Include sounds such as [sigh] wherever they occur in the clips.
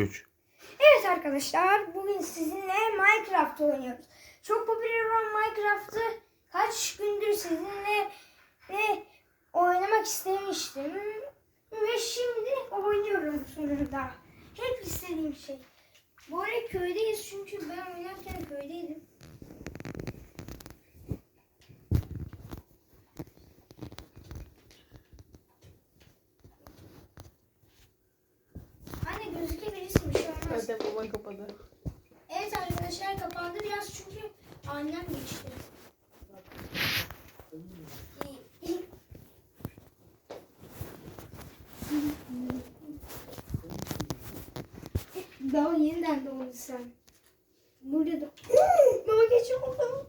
3. Evet arkadaşlar bugün sizinle Minecraft oynuyoruz. Çok popüler olan Minecraft'ı kaç gündür sizinle ve oynamak istemiştim. Ve şimdi oynuyorum sonunda. Hep istediğim şey. Bu arada köydeyiz çünkü ben oynarken köydeydim. Zaten baban kapadı. Evet arkadaşlar kapandı biraz çünkü annem geçti. Daha yeniden doğdu sen. Burada da... [gasps] Baba gece oldu.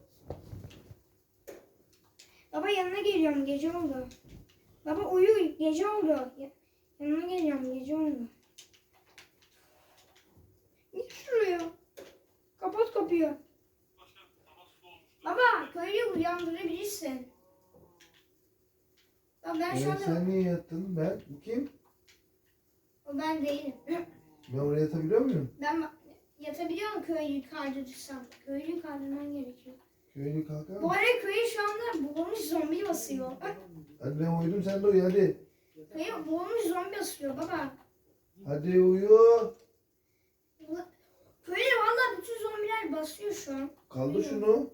Baba yanına geliyorum gece oldu. Baba uyu gece oldu. Ya- Yanına geliyorum gece oldu. Git şuraya. Kapat kapıyı. Baba köylüyü uyandırabilirsin. Bak ben şu anda... sen niye yattın? Ben bu kim? O ben değilim. Ben oraya yatabiliyor muyum? Ben yatabiliyorum köylüyü kaldırırsam. Köylüyü kaldırman gerekiyor. Köylü kalkar Bu mı? arada köyü şu anda boğulmuş zombi basıyor. Hadi ben uyudum sen de uyu hadi. Köyü boğulmuş zombi basıyor baba. Hadi uyu. Köyü valla bütün zombiler basıyor şu an. Kaldır şunu.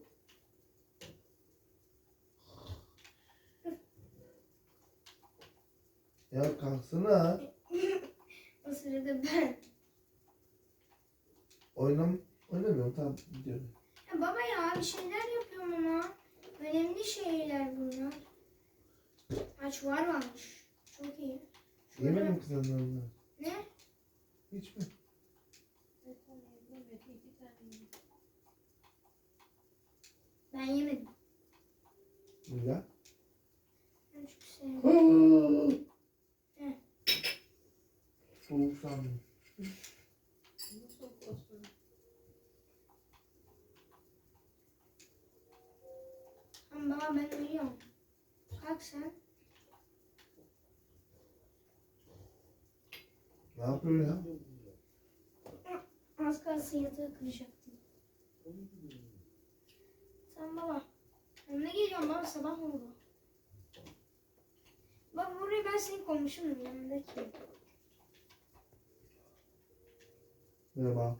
Ya kalksana. [laughs] O sırada ben. Oynam oynamıyorum tamam gidiyorum. Ya baba ya bir şeyler yapıyorum ama. Önemli şeyler bunlar. Aç var varmış. Çok iyi. Yemedim kız onlarla. Ne? Hiç mi? Ben yemedim. Ya. Ben çok sevmiyorum. Soğuk sandım. Ama baba ben uyuyorum. Kalk sen. Ne yapıyor ya? Az kalsın yatağı kıracaktım. Tamam baba. Yanına geliyorum baba sabah oldu. Bak buraya ben senin komşunum yanındaki. Merhaba.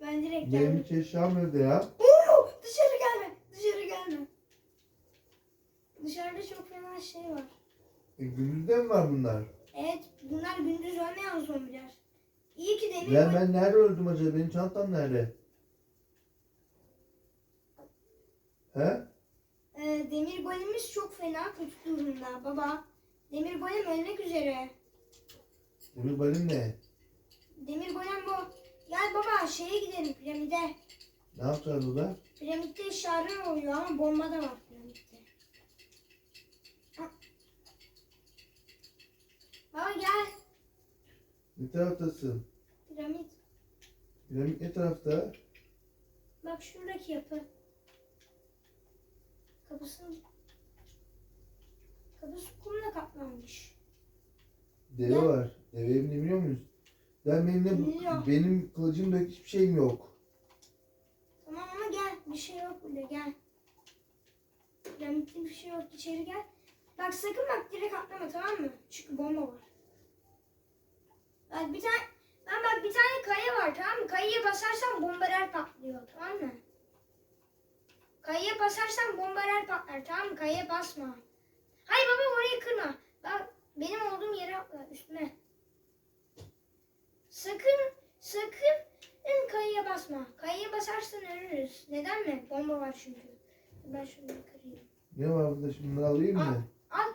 Ben direkt geldim. hiç eşyam nerede ya? Oo, dışarı gelme. Dışarı gelme. Dışarıda çok fena şey var. E, gündüzde mi var bunlar? Evet bunlar gündüz ölmeyen zombiler. İyi ki demir Ya ben nerede öldüm acaba? Benim çantam nerede? He? Ee, demir golemimiz çok fena kötü durumda baba. Demir golem ölmek üzere. Demir balim ne? Demir golem bu. Gel baba şeye gidelim piramide. Ne yapacağız burada? Piramitte eşyalar oluyor ama bomba da var piramitte. Ha. Baba gel. Ne taraftasın? Piramit. Piramit ne tarafta? Bak şuradaki yapı. Kapısı Kapısı kumla kaplanmış. Deve Ya. var. Deveyi biliyor muyuz? Ben benim de benim kılıcımda hiçbir şeyim yok. Tamam ama gel. Bir şey yok burada gel. Piramitte bir şey yok. içeri gel. Bak sakın bak direkt atlama tamam mı? Çünkü bomba var. Bak bir tane ben bak bir tane kaya var tamam mı? Kayaya basarsan bombalar patlıyor tamam mı? Kayaya basarsan bombalar patlar tamam mı? Kayaya basma. Hayır baba orayı kırma. Bak benim olduğum yere atla üstüne. Sakın sakın kayaya basma. Kayaya basarsan ölürüz. Neden mi? Bomba var çünkü. Ben şunu kırayım. Ne var burada şimdi alayım mı? Al.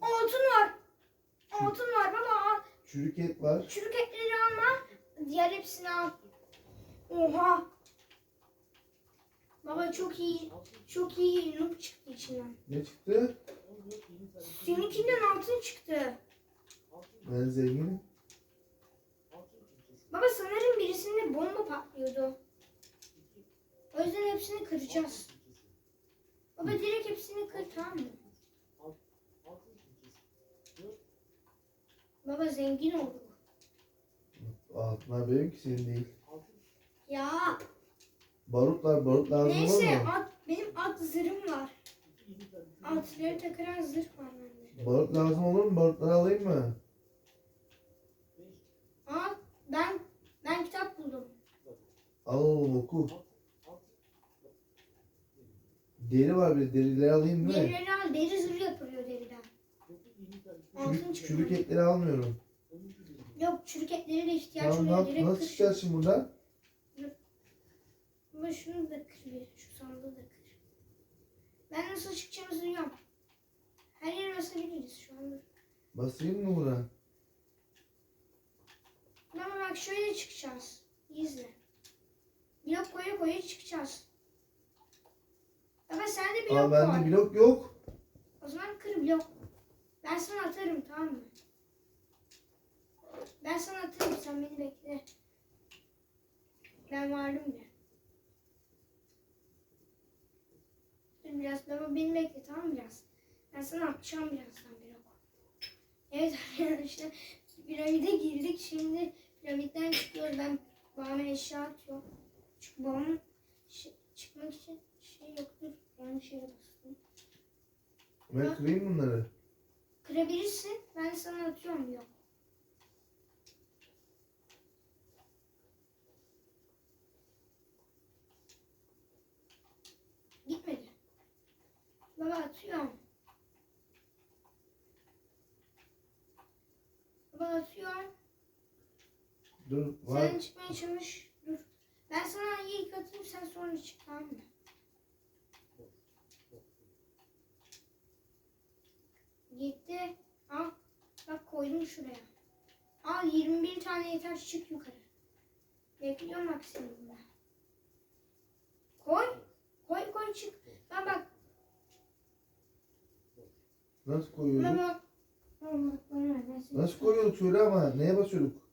Altın var. Altın var baba al. Çürük et var. Çürük etleri alma. Diğer hepsini al. Oha. Baba çok iyi. Çok iyi noob çıktı içinden. Ne çıktı? Seninkinden altın çıktı. Ben zenginim. Baba sanırım birisinde bomba patlıyordu. O yüzden hepsini kıracağız. Baba direkt hepsini kır tamam mı? Baba zengin olduk. Altına ki senin değil. Ya Barutlar barut lazım neyse olur mu? at, benim at zırhım var. Atları takıran zırh var bende. Barut lazım olur mu? Barutları alayım mı? Aa ben ben kitap buldum. Al oku. Deri var bir de, derileri alayım mı? Derileri al deri zırh yapılıyor deriden. Altın Çürük, çıkıyor. çürük etleri almıyorum. Yok çürük etlere de ihtiyaç Tamam oluyor. nasıl, Direkt nasıl kır. çıkacağız şimdi buradan? Ama şunu da kır bir. Şu sandığı da kır. Ben nasıl çıkacağımızı biliyorum. Her yere basabiliriz şu anda. Basayım mı buna? Bak şöyle çıkacağız. İzle. Blok koya koya çıkacağız. Ama sende blok Aa var. bende blok yok. O zaman kır blok. Ben sana atarım tamam mı? Ben sana atarım sen beni bekle. Ben vardım bile. Dur biraz baba beni bekle tamam mı biraz? Ben sana atacağım birazdan blok. Evet [laughs] arkadaşlar piramide girdik şimdi piramitten çıkıyoruz ben babama eşya atıyorum. Çünkü babamın şey- çıkmak için şey yoktur. Yanlış yere bastım. Ben kırayım bunları. Kırabilirsin. Ben sana atıyorum yok. Gitmedi. Baba atıyorum. Baba atıyorum. Dur var. Sen çıkmaya çalış. Dur. Ben sana ilk atayım sen sonra çık tamam mı? Gitti. Al. Bak koydum şuraya. Al 21 tane yeter çık yukarı. Bekliyorum bak seni burada. Koy. Koy koy çık. Ben bak. Nasıl Ben bak. Bak ver, ben seni Nasıl koyuyorduk söyle ama neye basıyorduk?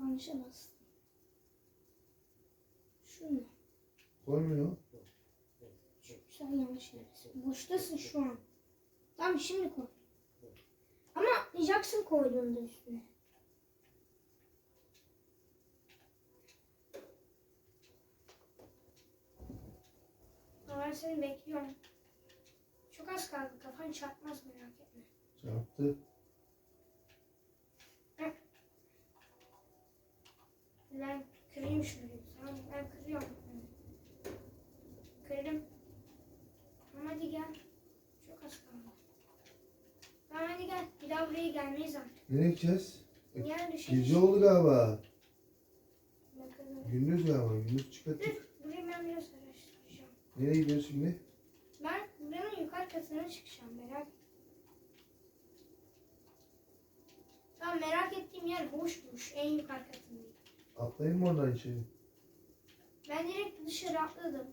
Yanlışa bastım. Şunu. Koymuyor. Sen yanlış yerdesin. Boştasın şu an. Tamam şimdi koy. Ama atlayacaksın koyduğunda üstüne. Ben seni bekliyorum. Çok az kaldı. Kafan çarpmaz merak etme. Çarptı. Ben kırayım şurayı. Tamam mı? ben kırıyorum. Kırdım. Tamam hadi gel. Çok az kaldı. Tamam hadi gel. Bir daha buraya gelmeyiz artık. Nereye gideceğiz? Düşer. Gece oldu galiba. Bakalım. Gündüz galiba. Gündüz çıkarttık. Burayı ben biraz araştıracağım. Nereye gidiyoruz şimdi? Ben buranın yukarı katına çıkacağım. Merak Tamam merak ettiğim yer boşmuş. En yukarı katındayım. Atlayayım mı oradan içeri? Ben direkt dışarı atladım.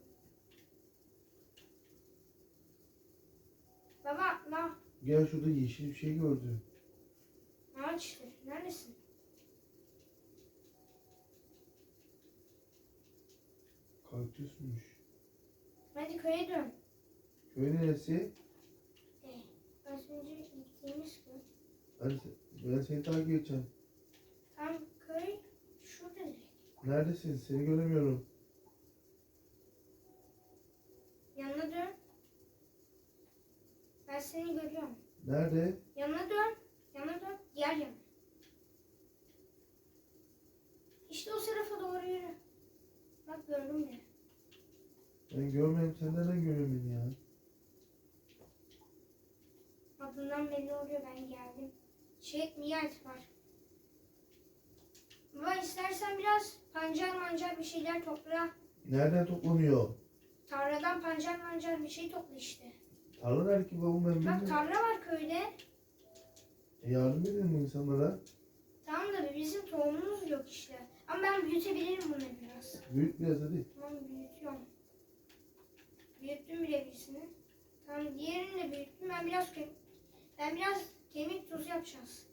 Baba atla. Gel şurada yeşil bir şey gördüm. Ağaç işte. Neredesin? Kaktüsmüş. Hadi köye dön. Köy neresi? Ee, az önce gittiğimiz köy. Ben, ben seni takip edeceğim. Tam köy şurada direkt. Neredesin? Seni göremiyorum. Yanına dön. Ben seni görüyorum. Nerede? Yanına dön. Yanına dön. Diğer yana. İşte o tarafa doğru yürü. Bak gördüm bile. Ben görmedim. Sen nereden görüyorsun beni ya? Adından belli oluyor ben geldim. Şey niyet var. Baba istersen biraz pancar mancar bir şeyler topla. Nereden toplanıyor? Tarladan pancar mancar bir şey topla işte. Tarla nerede ki babam ben Bak bilmiyorum. tarla var köyde. E, yardım edelim insanlara. Tamam da bizim tohumumuz yok işte. Ama ben büyütebilirim bunu biraz. Büyüt biraz hadi. Tamam büyütüyorum. Büyüttüm bile birisini. Tamam diğerini de büyüttüm. Ben biraz ben biraz kemik tuzu yapacağız.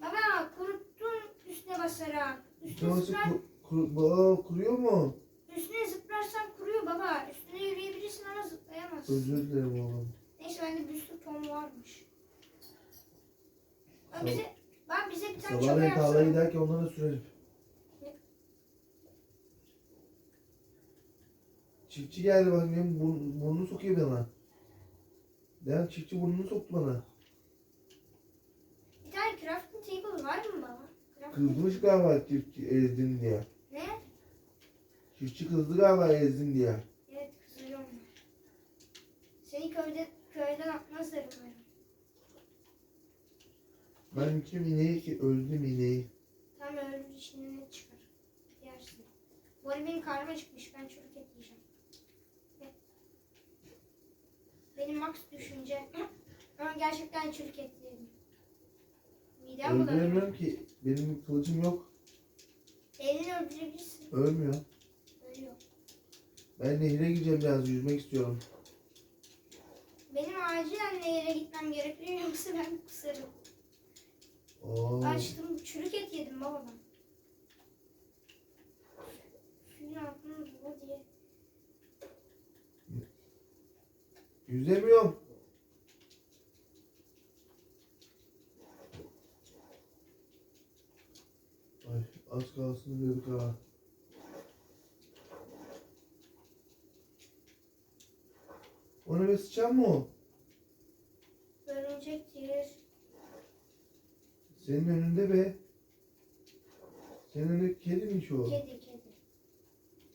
Baba kuruttun üstüne basarak. Üstüne Nasıl zıplar, kur, kur, Aa, kuruyor mu? üstüne zıplarsan kuruyor baba. Üstüne yürüyebilirsin ama zıplayamazsın. Özür dilerim oğlum. Neyse bende bir sürü tohum varmış. Bak Tamam. bize, Bak bize bir tane çapa Sabahleyin tarlaya yapsana. giderken onlara sürelim. Çiftçi geldi bak benim burn- burnunu sokuyor bana. Devam çiftçi burnunu soktu bana. Bir tane crafting table var mı baba? Crafting- Kızmış galiba çiftçi ezdin diye. Ne? Çiftçi kızdı galiba ezdin diye. Evet kızıyor onlar. Seni köyde, köyden atmazlar umarım. Ben bütün ineği ki öldüm ineği. Tam öldü içinden çıkar. Yersin. Bu arada benim karnıma çıkmış. Ben çürük et yiyeceğim. Ne? Benim max düşünce. Ama gerçekten çürük et yedim. Midem bulanıyor. Öldüremiyorum ki. Benim kılıcım yok. Elini öldürebilirsin. Ölmüyor. Ölüyor. Ben nehire gideceğim biraz yüzmek istiyorum. Benim acilen nehire gitmem gerekiyor yoksa ben kusarım. Oo. Açtım çürük et yedim baba ben. Suyun altına bu diye. Yüzemiyorum. Ay az kalsın diyorduk ha. O ne be sıçan mı o? Örümcektir. Senin önünde be. Senin önünde kedi mi şu? Kedi kedi.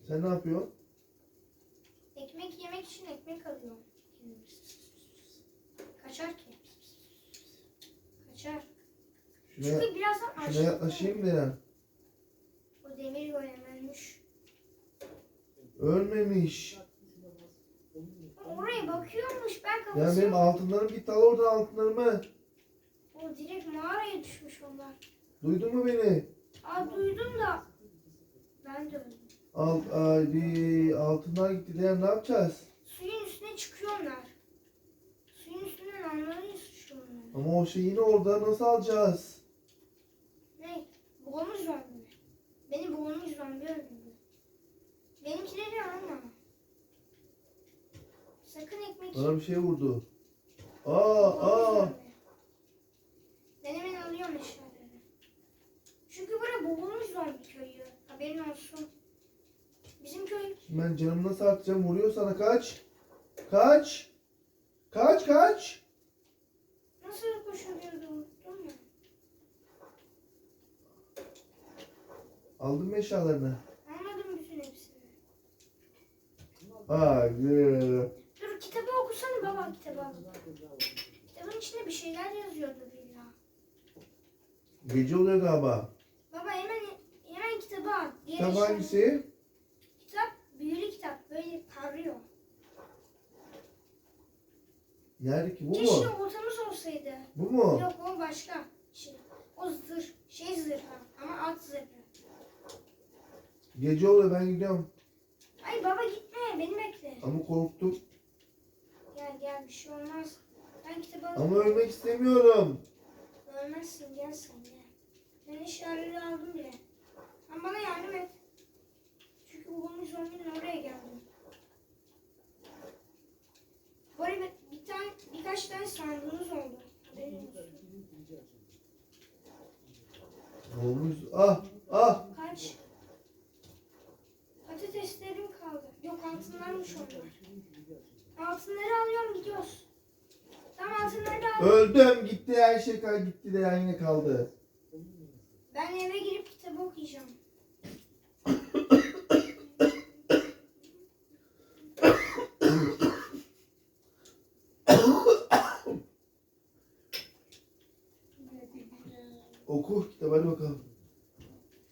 Sen ne yapıyorsun? Ekmek yemek için ekmek alıyorum. Kaçar ki. Kaçar. Şuna, Çünkü birazdan şuna açlıktan- yaklaşayım denen. O demir golem ölmüş. Ölmemiş. Oraya bakıyormuş ben Ya kafasına. benim altınlarım gitti al oradan altınlarımı. O direkt mağaraya düşmüş onlar. Duydun mu beni? Aa duydum da. Ben de öldüm. Alt, ay, bir altınlar gitti diyen ne yapacağız? Suyun üstüne çıkıyorlar. Sıçıyorlar. Ama o şey yine orada nasıl alacağız? Ne? Boğulmuş zombi mi? Beni boğulmuş zombi öldürdü. Benimkileri alma. Sakın ekmek Bana bir şey vurdu. Aa Boğulmuş aa. zombi. Ben hemen alıyorum eşyaları. Çünkü bura boğulmuş zombi köyü. Haberin olsun. Bizim köy ben canımı nasıl atacağım? Vuruyor sana kaç. Kaç. Kaç kaç. Nasıl koşuluyordu unuttum ya. Aldın mı eşyalarını? Anladım bütün hepsini. Hadi. Dur kitabı okusana baba kitabı. Kitabın içinde bir şeyler yazıyordur illa. Gece oluyor galiba. Baba hemen hemen kitabı al. Diğer Kitap eşyaları- hangisi? Kitap büyülü kitap böyle parlıyor. Yerdeki bu Keşke mu? ortamız olsaydı. Bu mu? Yok o başka. Şey, o zırh. Şey zırhı ama at zırhı. Gece oluyor ben gidiyorum. Ay baba gitme beni bekle. Ama korktum. Gel gel bir şey olmaz. Ben kitabı Ama alayım. ölmek istemiyorum. Ölmezsin gel sen gel. Ben eşyaları aldım bile. Ama bana yardım et. Çünkü babamın zombinin oraya geldim. Bu bir tane, sandığınız oldu. Olmuş. Ah ah. Kaç? Patateslerim kaldı. Yok altınlarmış onlar. Altınları alıyorum gidiyoruz. Tamam altınları da al. Öldüm gitti her şey gitti de yine kaldı. Ben eve girip kitabı okuyacağım. Oku kitabı hadi bakalım.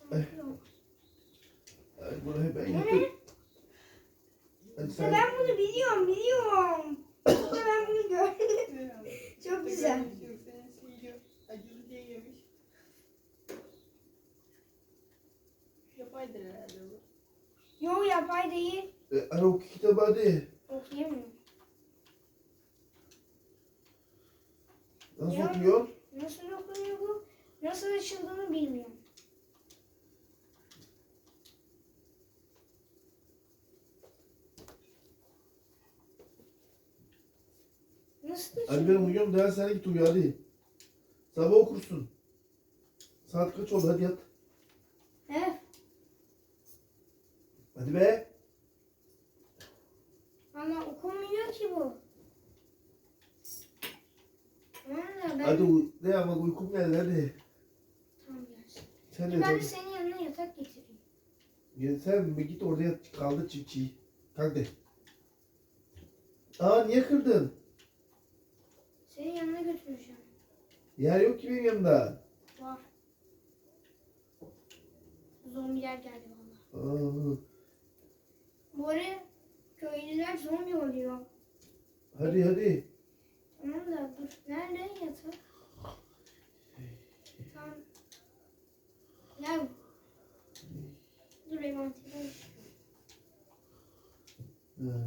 Okuyorum. Ay, bunu hep ben Bu ne? yaptım. Hadi Ya sen. ben bunu biliyorum, biliyorum. Ya ben bunu gördüm. Çok güzel. Acılı diye yemiş. Yapaydır herhalde bu. Yo yapay değil. E, hadi oku kitabı hadi. Okuyamıyorum. Nasıl Ya. okuyor? Nasıl okunuyor bu? Nasıl açıldığını bilmiyorum. Nasıl Hadi açılıyor? ben uyuyorum daha sen git uyu hadi. Sabah okursun. Saat kaç oldu hadi yat. He? Hadi be. Ama okumuyor ki bu. Da ben... Hadi uy- ne bak uykum geldi hadi. Tamam gelsin. Sen de Ben de senin yanına yatak getireyim. Sen bir git orada yat kaldı çiftçi. Kalk de. Aa niye kırdın? Senin yanına götüreceğim. Yer yok ki benim yanımda. Var. Zombiler geldi valla. Aa, Bu ara köylüler zombi oluyor. hadi hadi. Tamam da dur. Nerede yatak? Tamam. Ya. Dur envantere. Ha.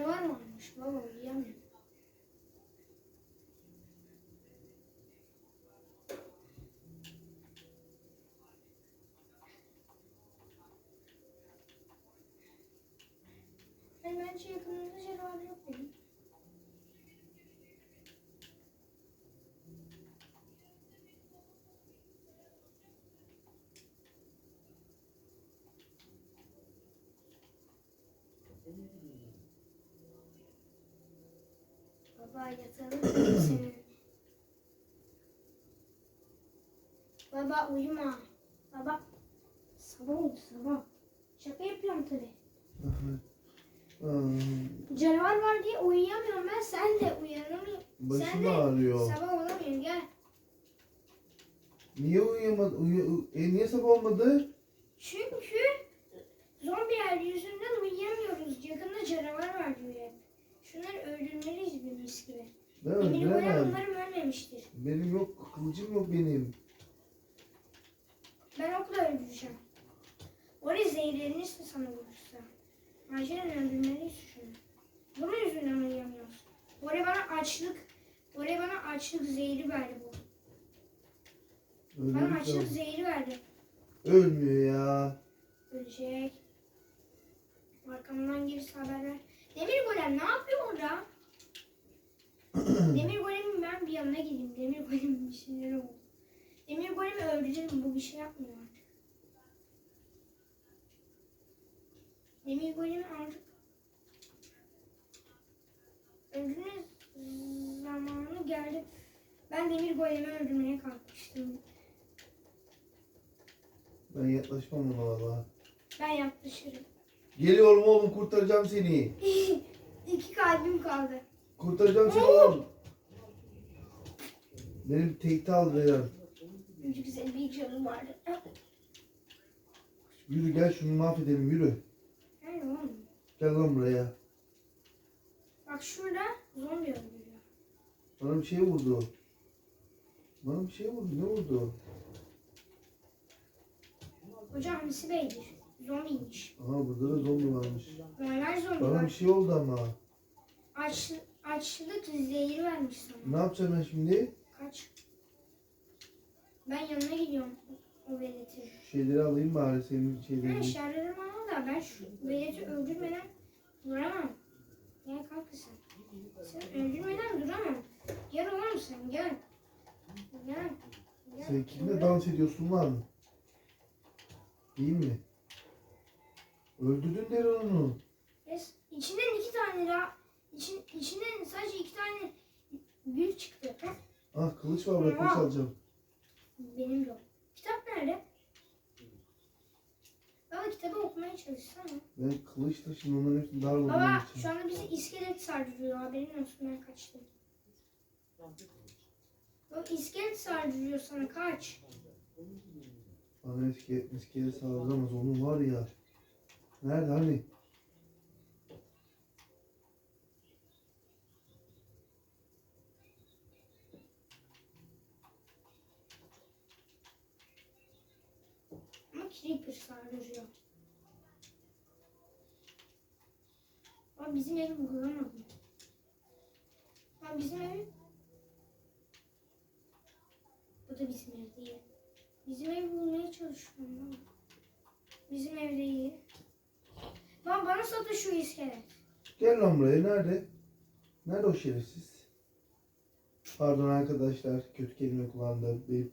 Yakında canavar varmış. Baba uyuyamıyorum. Ay bence yakınında canavar yok benim. Baba yatalım mı senin? Baba uyuma. Baba. Sabah oldu sabah. Şaka yapıyorum tabi. [laughs] Canavar var diye uyuyamıyorum ben. Sen de uyanamıyorsun. Sen başım de ağrıyor. sabah olamıyorsun gel. Niye uyuyamadın? Uyu e, niye sabah olmadı? Çünkü zombiler yüzünden uyuyamıyoruz. Yakında canavar var diyor hep. Şunları mis gibi. Ben Emir Goyan öldüremem. umarım ölmemiştir. Benim yok. Kılıcım yok benim. Ben okla öldüreceğim. Oraya zehirlenirse sana vurursa. Acilen öldürmeliyiz şunu. Bunun yüzünden uyuyamıyoruz. Oraya bana açlık, oraya bana açlık zehri verdi bu. Bana açlık Öldüreceğim. zehri verdi. Ölmüyor ya. Ölecek. Arkamdan gelirse haber ver. Demir golem ne yapıyor orada? [clears throat] Demir golemin ben bir yanına gideyim. Demir golemin bir şeyleri oldu. Demir golemi öldürelim. Bu bir şey yapmıyor artık. Demir golemi artık öldürme zamanı geldi. Ben demir golemi öldürmeye kalkmıştım. Ben yaklaşmam ona valla. Ben yaklaşırım. Geliyorum oğlum kurtaracağım seni. [laughs] İki kalbim kaldı. Kurtaracağım seni oğlum. Benim tekte aldı Reyhan. Çünkü senin bir canın vardı. Yürü gel şunu mahvedelim yürü. Hayır oğlum. Gel lan buraya. Bak şurada zombi öldürüyor. Bana bir şey vurdu. Bana bir şey vurdu. Ne vurdu? Hocam Hamsi Bey'dir. Zombiymiş. Aha burada da zombi varmış. Normal zombi Bana bir var. şey oldu ama. Aç, açlık zehri vermiş sana. Ne yapacağım ben şimdi? Kaç. Ben yanına gidiyorum. O veleti. Şu şeyleri alayım bari senin Ben şeylerini. şerlerim ama da ben şu veleti öldürmeden duramam. Gel kalk sen. Sen öldürmeden duramam. Gel oğlum sen gel. Gel. Gel. Sen kimle dans ediyorsun lan? İyi mi? Öldürdün der onu. Yes. İçinden iki tane daha, için, içinden sadece iki tane gül çıktı. Ah kılıç var bak kılıç alacağım. Benim yok. Kitap nerede? Baba kitabı okumaya çalışsana. Ben kılıç da şimdi onların hepsini dar Baba vurduğum için. şu anda bizi iskelet sardırıyor. Haberin olsun ben kaçtım. Baba iskelet sardırıyor sana kaç. Bana eski eskiye saldıramaz onun var ya. Nerede hani? Creeper sardırıyor. Ama bizim evi bulamadım. Ama bizim evi... Bu da bizim ev değil. Bizim ev bulmaya çalışıyorum lan. Bizim ev değil. Lan bana satın şu iskelet. Gel lan buraya. Nerede? Nerede o şerefsiz? Pardon arkadaşlar. Kötü kelime kullandım. Bir